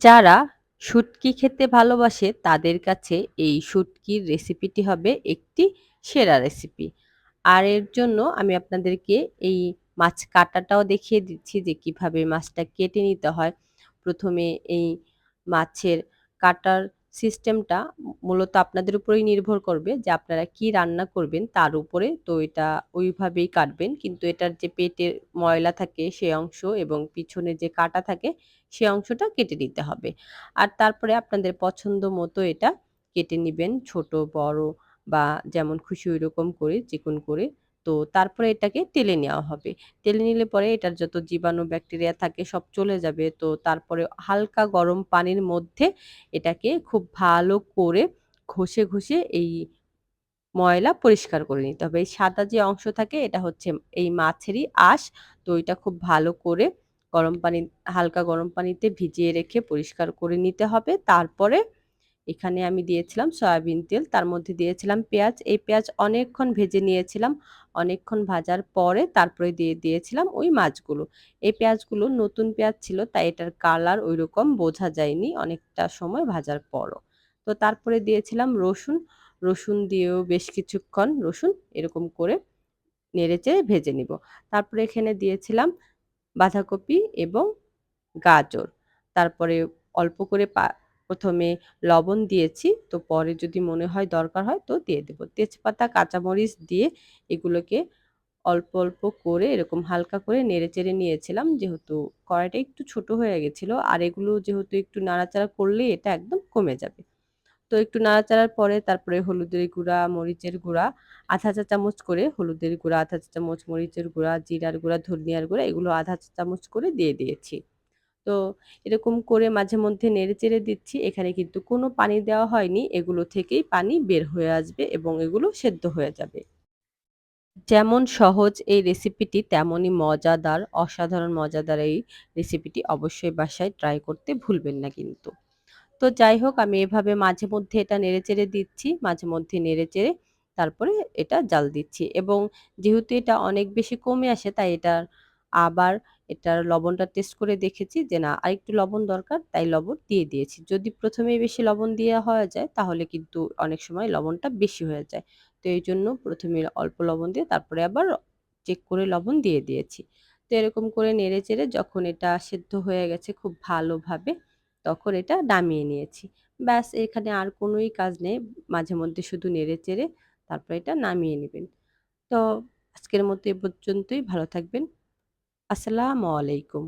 যারা শুটকি খেতে ভালোবাসে, তাদের কাছে এই শুটকির রেসিপিটি হবে একটি সেরা রেসিপি। আর এর জন্য আমি আপনাদেরকে এই মাছ কাটাটাও দেখিয়ে দিচ্ছি যে কীভাবে মাছটা কেটে নিতে হয়। প্রথমে এই মাছের কাটার সিস্টেমটা মূলত আপনাদের উপরেই নির্ভর করবে যে আপনারা কি রান্না করবেন তার উপরে। তো এটা ওইভাবেই কাটবেন। কিন্তু এটার যে পেটের ময়লা থাকে সে অংশ এবং পিছনে যে কাটা থাকে সে অংশটা কেটে নিতে হবে। আর তারপরে আপনাদের পছন্দ মতো এটা কেটে নেবেন ছোট, বড় বা যেমন খুশি ঐরকম করে চিকন করে। তো তারপরে এটাকে তেলে নেওয়া হবে। তেলে নিলে পরে এটার যত জীবাণু ব্যাকটেরিয়া থাকে সব চলে যাবে। তো তারপরে হালকা গরম পানির মধ্যে এটাকে খুব ভালো করে ঘষে, ঘষে এই ময়লা পরিষ্কার করে নিতে হবে। এই সাদা যে অংশ থাকে এটা হচ্ছে এই মাছেরই আঁশ। তো এটা খুব ভালো করে গরম পানি হালকা গরম পানিতে ভিজিয়ে রেখে পরিষ্কার করে নিতে হবে। তারপরে এখানে আমি দিয়েছিলাম সয়াবিন তেল, তার মধ্যে দিয়েছিলাম পেঁয়াজ। এই পেঁয়াজ অনেকক্ষণ ভেজে নিয়েছিলাম। অনেকক্ষণ ভাজার পরে তারপরে দিয়ে দিয়েছিলাম ওই মাছগুলো। এই পেঁয়াজগুলো নতুন পেঁয়াজ ছিল তাই এটার কালার ওই রকম বোঝা যায়নি অনেকটা সময় ভাজার পরও। তো তারপরে দিয়েছিলাম রসুন। রসুন দিয়েও বেশ কিছুক্ষণ রসুন এরকম করে নেড়েচেড়ে ভেজে নিব। তারপরে এখানে দিয়েছিলাম বাঁধাকপি এবং গাজর। তারপরে অল্প করে পা প্রথমে লবণ দিয়েছি। তো পরে যদি মনে হয় দরকার হয় তো দিয়ে দেব। তেজপাতা, কাঁচামরিচ দিয়ে এগুলোকে অল্প, অল্প করে এরকম হালকা করে নেড়েচেড়ে নিয়েছিলাম। যেহেতু কড়াইটা একটু ছোট হয়ে গেছিল আর এগুলো যেহেতু একটু নাড়াচাড়া করলেই এটা একদম কমে যাবে। তো একটু নাড়াচাড়ার পরে তারপরে হলুদের গুঁড়া, মরিচের গুঁড়া, আধা চা চামচ করে হলুদের গুঁড়া, আধা চা চামচ মরিচের গুঁড়া, জিরার গুঁড়া, ধনিয়ার গুঁড়া এগুলো আধা চা চামচ করে দিয়ে দিয়েছি। তো এরকম করে মাঝে মধ্যে নেড়ে চেড়ে দিচ্ছি। এখানে কিন্তু কোনো পানি দেওয়া হয়নি। এগুলো থেকেই পানি বের হয়ে আসবে এবং এগুলো সেদ্ধ হয়ে যাবে। যেমন সহজ এই রেসিপিটি তেমনই মজাদার, অসাধারণ মজাদার এই রেসিপিটি অবশ্যই বাসায় ট্রাই করতে ভুলবেন না কিন্তু। তো যাই হোক আমি এভাবে মাঝে মধ্যে এটা নেড়েচেড়ে দিচ্ছি। মাঝে মধ্যে নেড়ে চেড়ে তারপরে এটা জাল দিচ্ছি এবং যেহেতু এটা অনেক বেশি কমে আসে তাই এটার আবার এটার লবণটা টেস্ট করে দেখেছি যে না, আরেকটু লবণ দরকার, তাই লবণ দিয়ে দিয়েছি। যদি প্রথমেই বেশি লবণ দেওয়া হয়ে যায়, তাহলে কিন্তু অনেক সময় লবণটা বেশি হয়ে যায়। তো এই জন্য প্রথমে অল্প লবণ দিয়ে তারপরে আবার চেক করে লবণ দিয়ে দিয়েছি। তো এরকম করে নেড়ে চেড়ে যখন এটা সেদ্ধ হয়ে গেছে খুব ভালোভাবে, তখন এটা নামিয়ে নিয়েছি। ব্যাস, এখানে আর কোনোই কাজ নেই। মাঝে মধ্যে শুধু নেড়ে চেড়ে তারপরে এটা নামিয়ে নেবেন তো আজকের মতো এ পর্যন্তই ভালো থাকবেন। আসসালামু আলাইকুম।